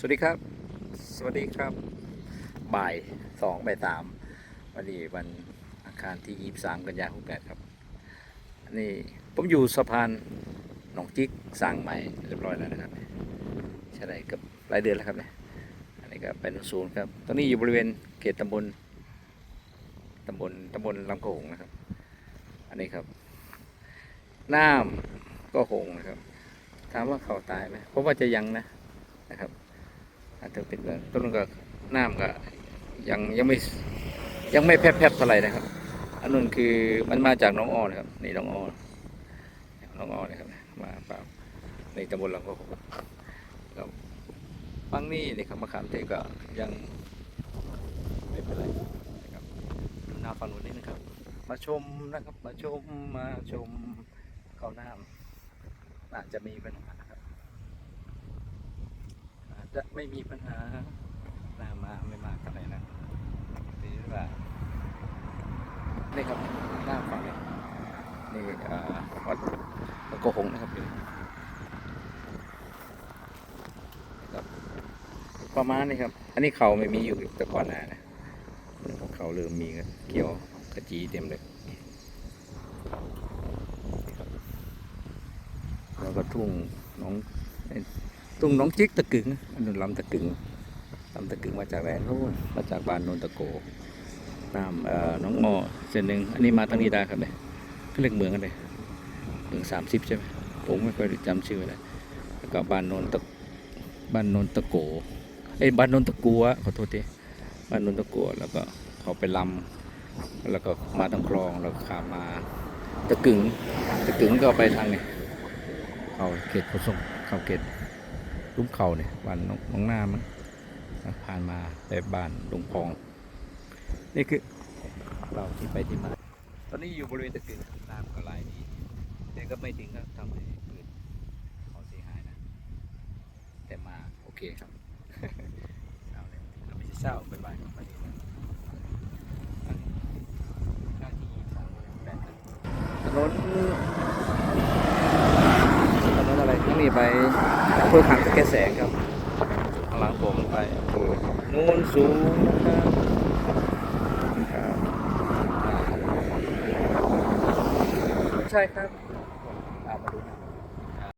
สวัสดีครับ สวัสดีครับ บ่ายสองบ่ายสามวันนี้วันอังคารที่ยี่สามกันยายนหกแปดครับนนี้ผมอยู่สะพานหนองจิกสร้างใหม่เรียบร้อยแล้วนะครับใช่ไหมกับหลายเดือนแล้วครับเนี่ยอันนี้ก็เป็นศูนย์ครับ ตอนนี้อยู่บริเวณเขตตำบลตำบลตำบลลำโขงนะครับ อันนี้ครับน้ำก็หงนะครับ ถามว่าเขาตายไหมเพราะว่าจะยังนะนะครับ อาจจะเป็นแบบต้นนก็น้ำก็ยังยังไม่ยังไม่แพบๆเท่าไหร่นะครับ อันนู้นคือมันมาจากหน้องอ้อนะครับนี่หน้องอ้อหน้องอ้อนะครับมาเปล่าในตำบลลำก็ครับฟังนี่นี่ครับมะขามเทศก็ยังไม่เป็นไรนะครับน้าฝั่งนู้นนิดนึงครับ มาชมนะครับมาชมมาชมเขาน้ำอาจจะมีปัญหา จะไม่มีปัญหาหน้ามาไม่มากเท่าไรนะหรือว่านี่ครับหน้าฝั่งนี้นี่อ่าวัดวัดโกหงนะครับอยู่นี่ครับ ประมาณนี้ครับ อันนี้เขาไม่มีอยู่แต่ก่อนหน้านะเขาเริ่มมีกันเกี่ยวกระจีเต็มเลยแล้วก็ทุ่งน้อง ตุ้งน้องจิกตะกึงอันนู้นลำตะกึงลำตะกึงมาจากไหนโน่นมาจากบ้านนนตะโกน้ำเอ่อน้องงอเส้นหนึ่งอันนี้มาตั้งนี้ได้ครับเนี่ยก็เรียกเมืองกันเลยเมืองสามสิบใช่ไหมผมไม่ค่อยจำชื่อเลยแล้วก็บ้านนนตะบ้านนนตะโกเอ้บ้านนนตะกัวขอโทษทีบ้านนนตะกัวแล้วก็เขาไปลำแล้วก็มาทางคลองแล้วข้ามมาตะกึงตะกึงก็ไปทางเนี่ยเขาเขตขนส่งเข้าเขต ลุมเขาเนี่ยบ้านน้องนองหน้ามันผ่านมาไปบ้านลุงพอง นี่คือเราที่ไปที่มาตอนนี้อยู่บริเวณตะกึงน้ำก็ไหลดีแต่ก็ไม่ถึงกับทำให้เกิดเขาเสียหายนะ แต่มาโอเคครับเอาเลยเราไม่ใช่เศร้าไปบ้านของพอดีนะอันนี้หน้าที่สามแปดถนนถนนอะไรทั้งนี้ไป เภอขังตะแกแสงครับข้างหลังผมไปอำเภอโน้นสูงนะครับ ใช่ครับ